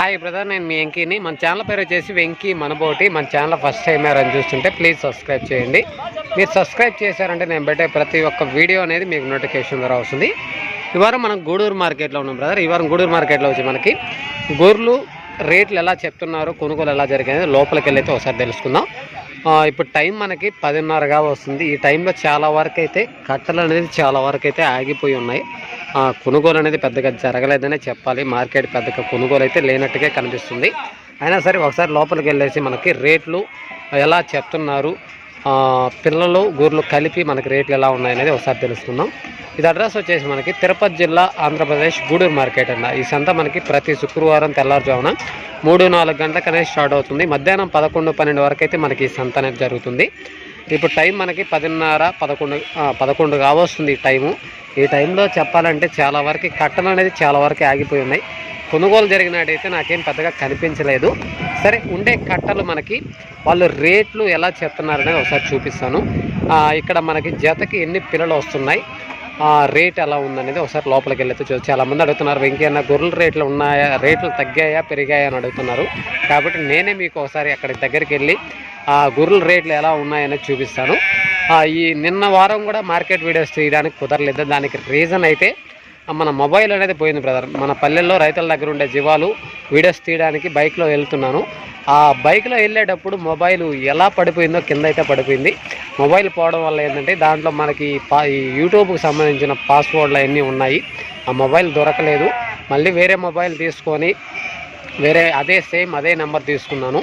Hi brother నేను మీ వెంకీని. మన channel పేరు వచ్చేసి వెంకీ మనబోటి. మన ఛానల్ ఫస్ట్ టైం ఎవరైనా చూస్తుంటే ప్లీజ్ సబ్స్క్రైబ్ చేయండి. మీరు సబ్స్క్రైబ్ చేశారంటే నేను పెట్టే ప్రతి ఒక్క వీడియో అనేది మీకు నోటిఫికేషన్ ద్వారా వస్తుంది. ఈ వారం మనం గూడూరు మార్కెట్లో ఉన్నాం బ్రదర్ ఈ వారం గూడూరు మార్కెట్లో వచ్చి మనకి గొర్రెలు రేట్లు ఎలా చెప్తున్నారు కొనుగోలు ఎలా జరిగింది లోపలికి వెళ్ళైతే ఒకసారి తెలుసుకుందాం. ఇప్పుడు టైం మనకి పదిన్నరగా వస్తుంది. ఈ టైంలో చాలా వరకు అయితే కట్టలు అనేది చాలా వరకు అయితే ఆగిపోయి ఉన్నాయి. కొనుగోలు అనేది పెద్దగా జరగలేదనే చెప్పాలి. మార్కెట్ పెద్దగా కొనుగోలు అయితే లేనట్టుగా కనిపిస్తుంది. అయినా సరే ఒకసారి లోపలికి వెళ్ళేసి మనకి రేట్లు ఎలా చెప్తున్నారు పిల్లలు గూర్లు కలిపి మనకి రేట్లు ఎలా ఉన్నాయనేది ఒకసారి తెలుసుకుందాం. ఇది అడ్రస్ వచ్చేసి మనకి తిరుపతి జిల్లా ఆంధ్రప్రదేశ్ గూడూరు మార్కెట్ అండి. ఈ సంత మనకి ప్రతి శుక్రవారం తెల్లారుజామున మూడు నాలుగు గంటలకు అనేది స్టార్ట్ అవుతుంది. మధ్యాహ్నం పదకొండు పన్నెండు వరకు అయితే మనకి ఈ సంత అనేది జరుగుతుంది. ఇప్పుడు టైం మనకి పదిన్నర పదకొండు పదకొండు కావస్తుంది ఈ టైము. ఈ టైంలో చెప్పాలంటే చాలా వరకు కట్టలు అనేది చాలా వరకు ఆగిపోయి ఉన్నాయి. కొనుగోలు జరిగినట్టయితే నాకేం పెద్దగా కనిపించలేదు. సరే ఉండే కట్టలు మనకి వాళ్ళు రేట్లు ఎలా చెప్తున్నారనేది ఒకసారి చూపిస్తాను. ఇక్కడ మనకి జతకి ఎన్ని పిల్లలు వస్తున్నాయి. రేట్ ఎలా ఉందనేది ఒకసారి లోపలికి వెళ్ళి చూ చాలామంది అడుగుతున్నారు. వెంకీ అన్న గొర్రెల రేట్లు ఉన్నాయా? రేట్లు తగ్గాయా? పెరిగాయా? అని అడుగుతున్నారు. కాబట్టి నేనే మీకు ఒకసారి అక్కడి దగ్గరికి వెళ్ళి ఆ గొర్రెల రేట్లు ఎలా ఉన్నాయనేది చూపిస్తాను. ఈ నిన్న వారం కూడా మార్కెట్ వీడియోస్ తీయడానికి కుదరలేదు. దానికి రీజన్ అయితే మన మొబైల్ అనేది పోయింది బ్రదర్. మన పల్లెల్లో రైతుల దగ్గర ఉండే జీవాలు వీడియోస్ తీయడానికి బైక్లో వెళ్తున్నాను. ఆ బైక్లో వెళ్ళేటప్పుడు మొబైల్ ఎలా పడిపోయిందో కింద అయితే పడిపోయింది. మొబైల్ పోవడం వల్ల ఏంటంటే దాంట్లో మనకి పా ఈ యూట్యూబ్కి సంబంధించిన పాస్వర్డ్లు అవన్నీ ఉన్నాయి. ఆ మొబైల్ దొరకలేదు. మళ్ళీ వేరే మొబైల్ తీసుకొని వేరే అదే సేమ్ అదే నెంబర్ తీసుకున్నాను.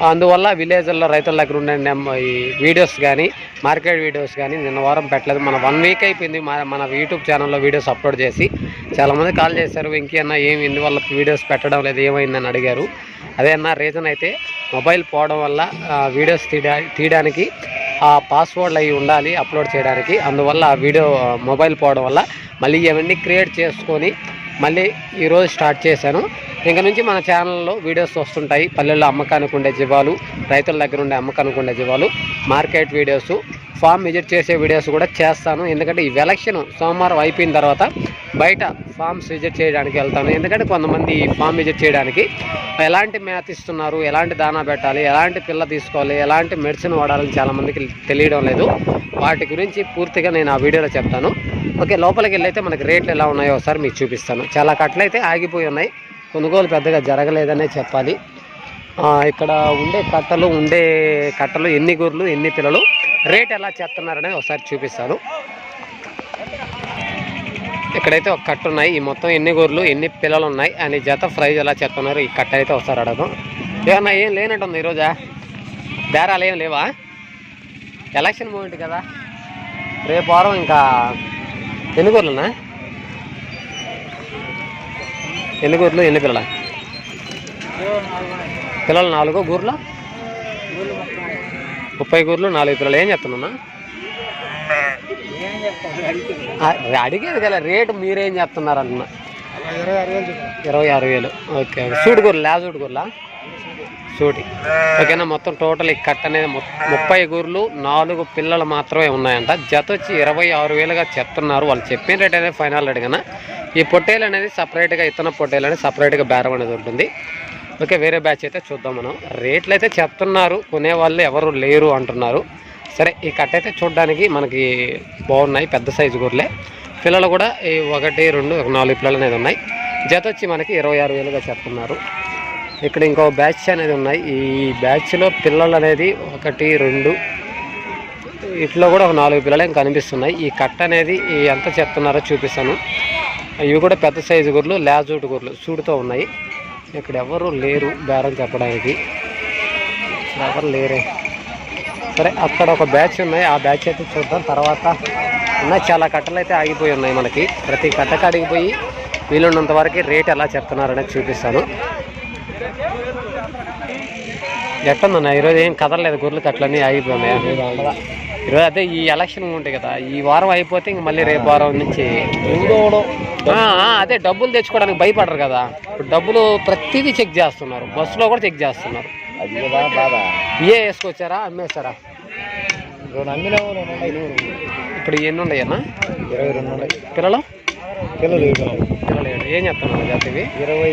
అందువల్ల విలేజ్ల్లో రైతుల దగ్గర ఉండే నెంబర్ ఈ వీడియోస్ కానీ మార్కెట్ వీడియోస్ కానీ నిన్న వారం పెట్టలేదు. మన వన్ వీక్ అయిపోయింది. మన మన యూట్యూబ్ ఛానల్లో వీడియోస్ అప్లోడ్ చేసి. చాలామంది కాల్ చేశారు వెంకీ ఏమి ఇందువల్ల వీడియోస్ పెట్టడం లేదు? ఏమైందని అడిగారు. అదే అన్న రీజన్ అయితే మొబైల్ పోవడం వల్ల వీడియోస్ తీయడా తీయడానికి ఆ పాస్వర్డ్లు అవి ఉండాలి అప్లోడ్ చేయడానికి. అందువల్ల ఆ వీడియో మొబైల్ పోవడం వల్ల మళ్ళీ ఇవన్నీ క్రియేట్ చేసుకొని మళ్ళీ ఈరోజు స్టార్ట్ చేశాను. ఇంక నుంచి మన ఛానల్లో వీడియోస్ వస్తుంటాయి. పల్లెల్లో అమ్మకానికి ఉండే జీవాలు రైతుల దగ్గర ఉండే అమ్మకానికి ఉండే జీవాలు మార్కెట్ వీడియోస్ ఫామ్ విజిట్ చేసే వీడియోస్ కూడా చేస్తాను. ఎందుకంటే ఈ ఎలక్షన్ సోమవారం అయిపోయిన తర్వాత బయట ఫామ్స్ విజిట్ చేయడానికి వెళ్తాను. ఎందుకంటే కొంతమంది ఈ ఫామ్ విజిట్ చేయడానికి ఎలాంటి మేత ఇస్తున్నారు ఎలాంటి దానా పెట్టాలి ఎలాంటి పిల్ల తీసుకోవాలి ఎలాంటి మెడిసిన్ వాడాలని చాలామందికి తెలియడం లేదు. వాటి గురించి పూర్తిగా నేను ఆ వీడియోలో చెప్తాను. ఓకే లోపలికి వెళ్ళైతే మనకి రేట్లు ఎలా ఉన్నాయో ఒకసారి మీకు చూపిస్తాను. చాలా కట్టలు అయితే ఆగిపోయి ఉన్నాయి. కొనుగోలు పెద్దగా జరగలేదనే చెప్పాలి. ఇక్కడ ఉండే కట్టలు ఉండే కట్టలు ఎన్ని గొర్రెలు ఎన్ని పిల్లలు రేట్ ఎలా చేస్తున్నారనేది ఒకసారి చూపిస్తాను. ఇక్కడైతే ఒక కట్ట ఉన్నాయి. ఈ మొత్తం ఎన్ని గొర్రెలు ఎన్ని పిల్లలు ఉన్నాయి అని జత ప్రైజ్ ఎలా చెప్తున్నారు ఈ కట్ట అయితే ఒకసారి అడగం ఏమన్నా ఏం లేనట్టుంది ఈరోజా? బేరాలు ఏం లేవా? ఎలక్షన్ మూమెంట్ కదా. రేపు వారం ఇంకా ఎన్ని గూర్లున్నా ఎన్ని గూర్లు ఎన్ని పిల్లల? పిల్లలు నాలుగు గూర్లు ముప్పై గూర్లు నాలుగు పిల్లలు. ఏం చెప్తున్నా అడిగేది కదా రేటు మీరేం చెప్తున్నారు అంటున్నా ఇరవై ఆరు వేలు ఓకే ఓకే. సూటి గూర్లు లే సూటి. ఓకేనా? మొత్తం టోటల్ ఈ కట్ట అనేది ముప్పై గూర్లు నాలుగు పిల్లలు మాత్రమే ఉన్నాయంట. జత వచ్చి ఇరవై ఆరు వేలుగా చెప్తున్నారు. వాళ్ళు చెప్పిన రేట్ అనేది ఫైనల్ రేట్ కన్నా ఈ పొట్టేలు అనేది సపరేట్గా ఇతన పొట్టేలు అనేది సపరేట్గా బేరం అనేది ఉంటుంది. ఓకే వేరే బ్యాచ్ అయితే చూద్దాం మనం. రేట్లు అయితే చెప్తున్నారు. కొనేవాళ్ళు ఎవరు లేరు అంటున్నారు. సరే ఈ కట్ట అయితే చూడడానికి మనకి బాగున్నాయి పెద్ద సైజు గూర్లే. పిల్లలు కూడా ఈ ఒకటి రెండు ఒక నాలుగు పిల్లలు అనేది ఉన్నాయి. జత వచ్చి మనకి ఇరవై ఆరు వేలుగా చెప్తున్నారు. ఇక్కడ ఇంకో బ్యాచ్ అనేది ఉన్నాయి. ఈ బ్యాచ్లో పిల్లలు అనేది ఒకటి రెండు ఇట్లో కూడా ఒక నాలుగు పిల్లలు ఇంకా కనిపిస్తున్నాయి. ఈ కట్ట అనేది ఎంత చెప్తున్నారో చూపిస్తాను. ఇవి కూడా పెద్ద సైజు గుర్లు లేజూటు గుర్లు చూడుతూ ఉన్నాయి. ఇక్కడ ఎవరు లేరు బేరం చెప్పడానికి. ఎవరు లేరే. సరే అక్కడ ఒక బ్యాచ్ ఉన్నాయి. ఆ బ్యాచ్ అయితే చూద్దాం. తర్వాత ఉన్న చాలా కట్టలు అయితే ఆగిపోయి ఉన్నాయి మనకి. ప్రతి కట్టకు ఆగిపోయి వీలున్నంత వరకు రేట్ ఎలా చెప్తున్నారనేది చూపిస్తాను. ఎట్టుందన్న? ఈరోజు ఏం కదలలేదు గొర్రెలు కట్లన్నీ ఆగిపోయినాయి. ఈరోజు అదే ఈ ఎలక్షన్ ఉంటాయి కదా ఈ వారం అయిపోతే ఇంక మళ్ళీ రేపు వారం నుంచి అదే డబ్బులు తెచ్చుకోవడానికి భయపడరు కదా. ఇప్పుడు డబ్బులు ప్రతిదీ చెక్ చేస్తున్నారు. బస్సులో కూడా చెక్ చేస్తున్నారు. ఇయే వేసుకొచ్చారా ఉన్నాయి ఇప్పుడు ఎన్ని ఉన్నాయన్నా? ఇరవై రెండు ఉన్నాయి. పిల్లలు? పిల్లలు పిల్లలు. ఏం చెప్తున్నారు జాతివి? ఇరవై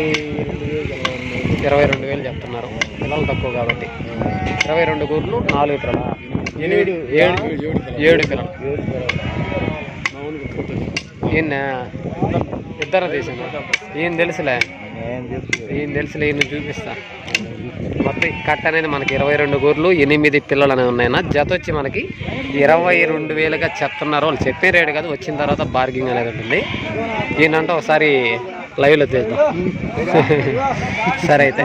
ఇరవై రెండు వేలు చెప్తున్నారు. పిల్లలు తక్కువ కాబట్టి. ఇరవై రెండు గూర్లు నాలుగు పిల్లల. ఎనిమిది ఏడు ఏడు పిల్లలు. ఈయన ఇద్దరు తీసాను ఈయన తెలుసులే. ఈయన తెలుసులే ఈయన చూపిస్తా. మొత్తం ఈ అనేది మనకి ఇరవై రెండు గూర్లు ఎనిమిది పిల్లలు అనేవి ఉన్నాయన్న. జత వచ్చి మనకి ఇరవై రెండు వేలుగా చెప్తున్నారు. వాళ్ళు చెప్పే రేటు కాదు వచ్చిన తర్వాత బార్గింగ్ అనేది ఉంటుంది. ఈయనంటే ఒకసారి లైవ్లో చేద్దాం. సరే అయితే.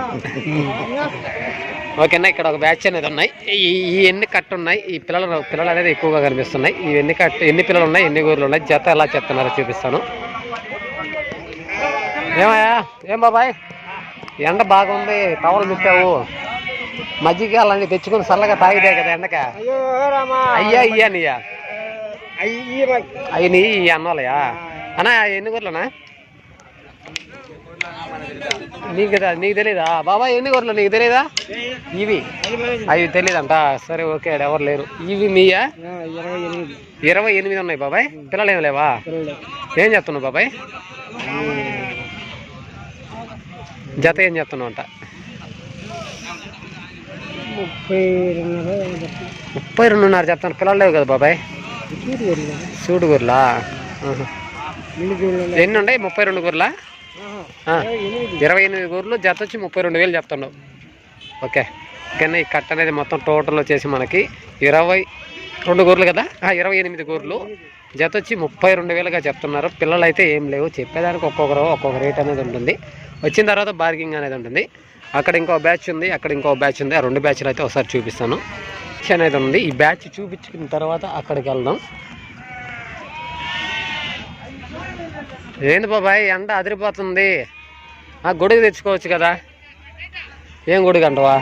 ఓకేనా ఇక్కడ ఒక బ్యాచ్ అనేది ఉన్నాయి. ఈ ఈ ఎన్ని కట్ట ఉన్నాయి? ఈ పిల్లలు పిల్లలు అనేది ఎక్కువగా కనిపిస్తున్నాయి. ఈ ఎన్ని కట్ట ఎన్ని పిల్లలు ఉన్నాయి ఎన్ని గూర్లు ఉన్నాయి జత ఎలా చెప్తున్నారో చూపిస్తాను. ఏమయ్యా ఏం బాబాయ్? ఎండ బాగుంది టవల్ ముట్టావు. మజ్జిగ అలాంటి తెచ్చుకుని చల్లగా తాగితే కదా ఎండక? అయ్యా అయ్యా నీయా? అయ్యి నీ అన్నోలయా అన్నా ఎన్ని గొర్రెలనా నీకు నీకు తెలీదా? బాబాయ్ ఎన్ని గొర్రెలు నీకు తెలీదా? ఇవి. అవి తెలీదంట. సరే ఓకే ఎవరు లేరు. ఇవి మీయా? ఇరవై ఎనిమిది. ఉన్నాయి బాబాయ్. పిల్లలు ఏం లేవా? ఏం చెప్తున్నావు బాబాయ్? జత ఏం చెప్తున్నావు అంట? ముప్పై రెండున్నర చెప్తాను పిల్లలు లేవు కదా బాబాయ్? గుర్లా ఆహా. ఎన్ని ఉన్నాయి? ముప్పై రెండు గుర్లా. ఇరవై ఎనిమిది గూర్లు జత వచ్చి ముప్పై రెండు వేలు చెప్తున్నావు. ఓకే. కానీ ఈ కట్ట అనేది మొత్తం టోటల్ వచ్చేసి మనకి ఇరవై రెండు గొర్రెలు కదా? ఇరవై ఎనిమిది గూర్లు. జత వచ్చి ముప్పై రెండు వేలుగా చెప్తున్నారు. పిల్లలు అయితే ఏం లేవు. చెప్పేదానికి ఒక్కొక్కరు ఒక్కొక్క రేట్ అనేది ఉంటుంది. వచ్చిన తర్వాత బార్గింగ్ అనేది ఉంటుంది. అక్కడ ఇంకో బ్యాచ్ ఉంది అక్కడ ఇంకో బ్యాచ్ ఉంది. ఆ రెండు బ్యాచ్లు అయితే ఒకసారి చూపిస్తాను. అనేది ఉంది. ఈ బ్యాచ్ చూపించుకున్న తర్వాత అక్కడికి వెళ్దాం. ఏంది బాబాయ్ ఎండ అదిరిపోతుంది. ఆ గొడుగు తెచ్చుకోవచ్చు కదా. ఏం గొడుగు అంటవా?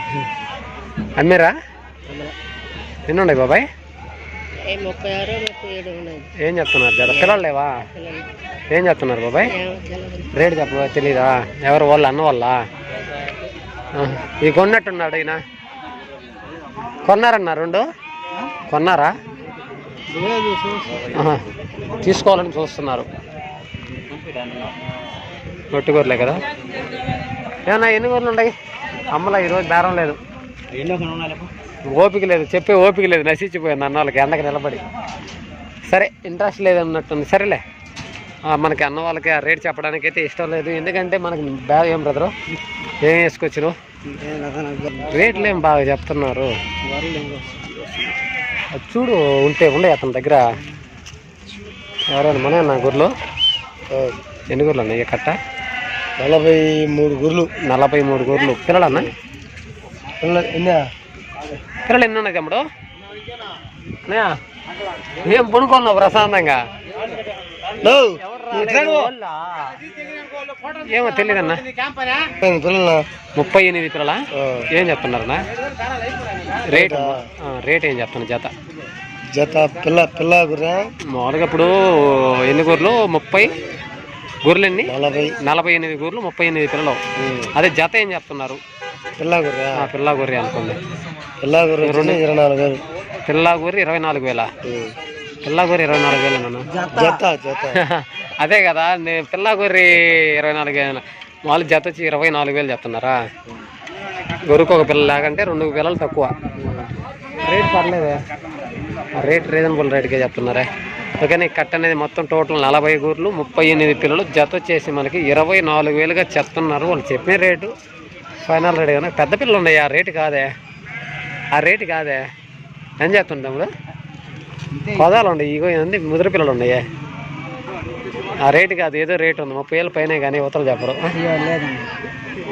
అమ్మీరా? ఎన్ని ఉన్నాయి బాబాయ్ ముప్పై ఆరు ముప్పై ఏడు ఉన్నాయి. ఏం చెప్తున్నారు జర పిల్లలు లేవా? ఏం చెప్తున్నారు బాబాయ్? రేటు చెప్ప తెలీదా? ఎవరు వాళ్ళ అన్న వాళ్ళ? ఈ కొన్నట్టున్నాడు ఈయన. కొన్నారన్నా రెండు? కొన్నారా. తీసుకోవాలని చూస్తున్నారు. గొట్టుగూరలే కదా? ఏమన్నా ఎన్ని గూరలు ఉన్నాయి? అమ్మలా ఈరోజు బేరం లేదు. ఓపిక లేదు చెప్పే ఓపిక లేదు నశించిపోయింది అన్న వాళ్ళకి ఎండకి నిలబడి. సరే ఇంట్రెస్ట్ లేదన్నట్టుంది. సరేలే. మనకి అన్న వాళ్ళకి ఆ రేట్ చెప్పడానికి అయితే ఇష్టం లేదు. ఎందుకంటే మనకి బ్యాగ్ ఏం బ్రదరు? ఏం వేసుకొచ్చు రేట్లు ఏం బాగా చెప్తున్నారు. చూడు ఉంటే ఉండే అతని దగ్గర. ఎవరైనా మన నా గుర్లు? ఎన్ని గుర్లు ఉన్నాయి? కట్ట? నలభై మూడు గుర్లు నలభై మూడు గుర్లు పిల్లలన్నా ఎన్నా పిల్లలు ఎన్ని ఉన్నాయి తమ్ముడు? ఏం పడుకున్నావు ప్రశాంతంగా? ఏమో తెలియదన్నా పిల్లల ముప్పై ఎనిమిది పిల్లల? ఏం చెప్తున్నారన్నా? రేట్ రేట్ ఏం చెప్తున్నా? జత. జత పిల్ల పిల్ల గుర్రా. మామూలుగా ఇప్పుడు ఎన్ని గూర్లు ముప్పై. గూర్లు ఎన్ని నలభై. నలభై ఎనిమిది గూర్లు ముప్పై ఎనిమిది పిల్లలు. అదే జత ఏం చెప్తున్నారు? పిల్ల గుర్రా. ఆ, పిల్ల గొర్రె అనుకోండి పిల్ల గుర్ర రెండు. ఇరవై నాలుగు వేలు. పిల్ల గొర్రె ఇరవై నాలుగు వేల? పిల్ల గొర్రె ఇరవై నాలుగు వేలు నాన్న జత. జత అదే కదా నేను పిల్ల గొర్రె ఇరవై నాలుగు వేలు వాళ్ళు జత వచ్చి ఇరవై నాలుగు వేలు చెప్తున్నారా? గొర్రెకు ఒక పిల్ల లేకంటే రెండు పిల్లలు తక్కువ. రేట్ పర్లేదే. ఆ రేట్ రీజనబుల్ రేట్కే చెప్తున్నారే. ఓకేనే కట్ అనేది మొత్తం టోటల్ నలభై గూర్లు ముప్పై ఎనిమిది పిల్లలు. జత వచ్చేసి మనకి ఇరవై నాలుగు వేలుగా చెప్తున్నారు వాళ్ళు చెప్పిన రేటు. ఫైనల్ రేట్ కానీ పెద్ద పిల్లలు ఉన్నాయి? ఆ రేటు కాదే. ఆ రేటు కాదే. ఏం చేస్తుంటాం ఇప్పుడు పదాలు ఉన్నాయి ఇగో ఏంది ముదిరి పిల్లలు ఉన్నాయి. ఆ రేటు కాదు ఏదో రేట్ ఉంది. ముప్పై వేలు పైన కానీ ఇవతలు చెప్పరు.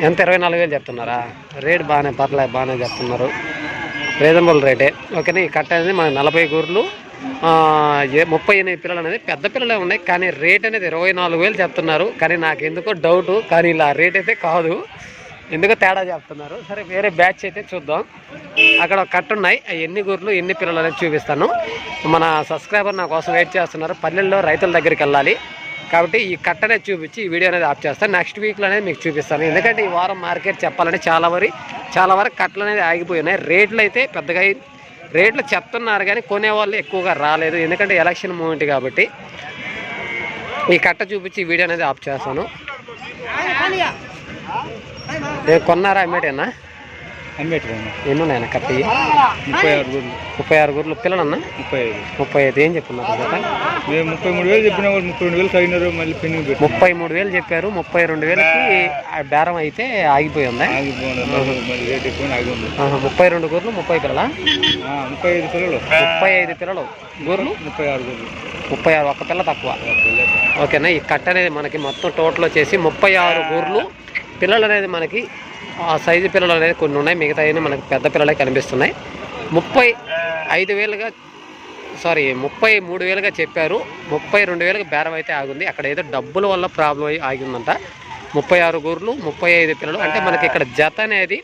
ఎంత? ఇరవై నాలుగు వేలు చెప్తున్నారా? రేటు బాగానే పర్లేదు బాగానే చెప్తున్నారు. రీజనబుల్ రేటే. ఓకేనా? ఈ కట్ట అనేది మనకి నలభై గూర్లు ముప్పై ఎనిమిది పిల్లలు అనేది పెద్ద పిల్లలే ఉన్నాయి కానీ రేట్ అనేది ఇరవై నాలుగు వేలు చెప్తున్నారు. కానీ నాకు ఎందుకో డౌట్ కానీ ఇలా రేట్ అయితే కాదు. ఎందుకో తేడా చెప్తున్నారు. సరే వేరే బ్యాచ్ అయితే చూద్దాం. అక్కడ కట్ ఉన్నాయి. ఎన్ని గూర్లు ఎన్ని పిల్లలు అనేది చూపిస్తాను. మన సబ్స్క్రైబర్ నా కోసం వెయిట్ చేస్తున్నారు. పల్లెల్లో రైతుల దగ్గరికి వెళ్ళాలి. కాబట్టి ఈ కట్ట అనేది చూపించి ఈ వీడియో అనేది ఆఫ్ చేస్తాను. నెక్స్ట్ వీక్లో అనేది మీకు చూపిస్తాను. ఎందుకంటే ఈ వారం మార్కెట్ చెప్పాలంటే చాలా వరకు చాలా వరకు కట్టలు అనేది ఆగిపోయినాయి. రేట్లు అయితే పెద్దగా రేట్లు చెప్తున్నారు కానీ కొనేవాళ్ళు ఎక్కువగా రాలేదు. ఎందుకంటే ఎలక్షన్ మూమెంట్ కాబట్టి ఈ కట్ట చూపించి వీడియో అనేది ఆఫ్ చేస్తాను. కొన్నారా అమ్మేటేనా? ఎన్ని ఉన్నాయన్న కత్తి? ముప్పై ఆరు గొర్రెలు ముప్పై ఆరు గుర్లు పిల్లలన్నా ముప్పై ఐదు. ముప్పై ఐదు. ఏం చెప్పున్నారు జత మేము ముప్పై మూడు వేలు చెప్పిన వాళ్ళు ముప్పై రెండు వేలు తగినారు మళ్ళీ పెన్ను ముప్పై మూడు వేలు చెప్పారు ముప్పై రెండు వేలకి బేరం అయితే ఆగిపోయి ఉందా? ముప్పై రెండు గుర్లు ముప్పై పిల్లల? ముప్పై ఐదు పిల్లలు. ముప్పై ఐదు పిల్లలు. గుర్లు? ముప్పై ఆరు గొర్రెలు ముప్పై ఆరు ఒక్క పిల్ల తక్కువ. ఓకేనా ఈ కట్ట అనేది మనకి మొత్తం టోటల్ వచ్చేసి ముప్పై ఆరు గూర్లు. పిల్లలు అనేది మనకి ఆ సైజు పిల్లలు అనేది కొన్ని ఉన్నాయి. మిగతా మనకు పెద్ద పిల్లలే కనిపిస్తున్నాయి. ముప్పై ఐదు వేలుగా సారీ ముప్పై మూడు వేలుగా చెప్పారు. ముప్పై రెండు వేలకు బేరం అయితే ఆగుంది. అక్కడ ఏదో డబ్బుల వల్ల ప్రాబ్లం అయి ఆగిందంట. ముప్పై ఆరు గూర్లు ముప్పై ఐదు పిల్లలు. అంటే మనకి ఇక్కడ జత అనేది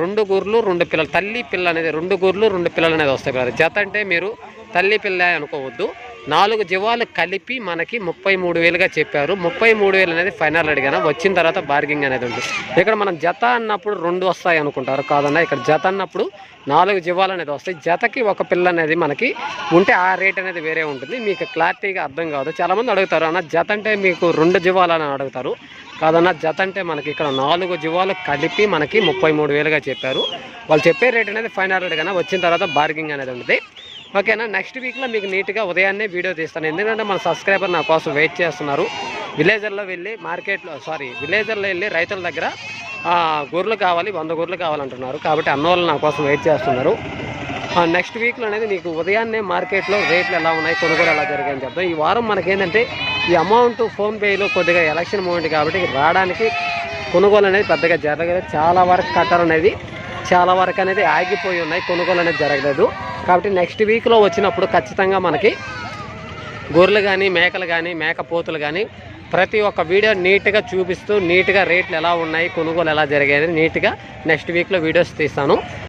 రెండు గూర్లు రెండు పిల్లలు తల్లి పిల్ల అనేది రెండు గూర్లు రెండు పిల్లలు అనేది వస్తాయి కదా జత అంటే మీరు తల్లి పిల్ల అనుకోవద్దు. నాలుగు జీవాలు కలిపి మనకి ముప్పై మూడు వేలుగా చెప్పారు. ముప్పై మూడు వేలు అనేది ఫైనల్ అడిగాను? వచ్చిన తర్వాత బార్గింగ్ అనేది ఉంది. ఇక్కడ మనం జత అన్నప్పుడు రెండు వస్తాయి అనుకుంటారు కాదన్నా? ఇక్కడ జత అన్నప్పుడు నాలుగు జీవాలు అనేది వస్తాయి. జతకి ఒక పిల్ల అనేది మనకి ఉంటే ఆ రేట్ అనేది వేరే ఉంటుంది. మీకు క్లారిటీగా అర్థం కాదు. చాలామంది అడుగుతారు అన్న జత అంటే మీకు రెండు జీవాలు అని అడుగుతారు. కాదన్న జత అంటే మనకి ఇక్కడ నాలుగు జీవాలు కలిపి మనకి ముప్పై మూడు వేలుగా చెప్పారు. వాళ్ళు చెప్పే రేట్ అనేది ఫైనల్ అడిగాను? వచ్చిన తర్వాత బార్గింగ్ అనేది ఉంటుంది ఓకేనా నెక్స్ట్ వీక్లో మీకు నీట్గా ఉదయాన్నే వీడియో తీస్తాను. ఎందుకంటే మన సబ్స్క్రైబర్ నా కోసం వెయిట్ చేస్తున్నారు. విలేజర్లో వెళ్ళి మార్కెట్లో సారీ విలేజర్లో వెళ్ళి రైతుల దగ్గర గొర్రెలు కావాలి వంద గొర్రెలు కావాలంటున్నారు. కాబట్టి అన్న వాళ్ళు నా కోసం వెయిట్ చేస్తున్నారు. నెక్స్ట్ వీక్లో అనేది మీకు ఉదయాన్నే మార్కెట్లో రేట్లు ఎలా ఉన్నాయి కొనుగోలు ఎలా జరిగాయని చెప్తాం ఈ వారం మనకేంటంటే ఈ అమౌంట్ ఫోన్పేలో కొద్దిగా ఎలక్షన్ మూమెంట్ కాబట్టి రావడానికి కొనుగోలు అనేది పెద్దగా జరగలేదు. చాలా వరకు కట్టాలనేది అనేది చాలా వరకు అనేది ఆగిపోయి ఉన్నాయి. కొనుగోలు అనేది జరగలేదు. కాబట్టి నెక్స్ట్ వీక్లో వచ్చినప్పుడు ఖచ్చితంగా మనకి గొర్రెలు కానీ మేకలు కానీ మేకపోతులు కానీ ప్రతి ఒక్క వీడియో నీట్గా చూపిస్తూ నీట్గా రేట్లు ఎలా ఉన్నాయి కొనుగోలు ఎలా జరిగాయి నీట్గా నెక్స్ట్ వీక్లో వీడియోస్ తీస్తాను.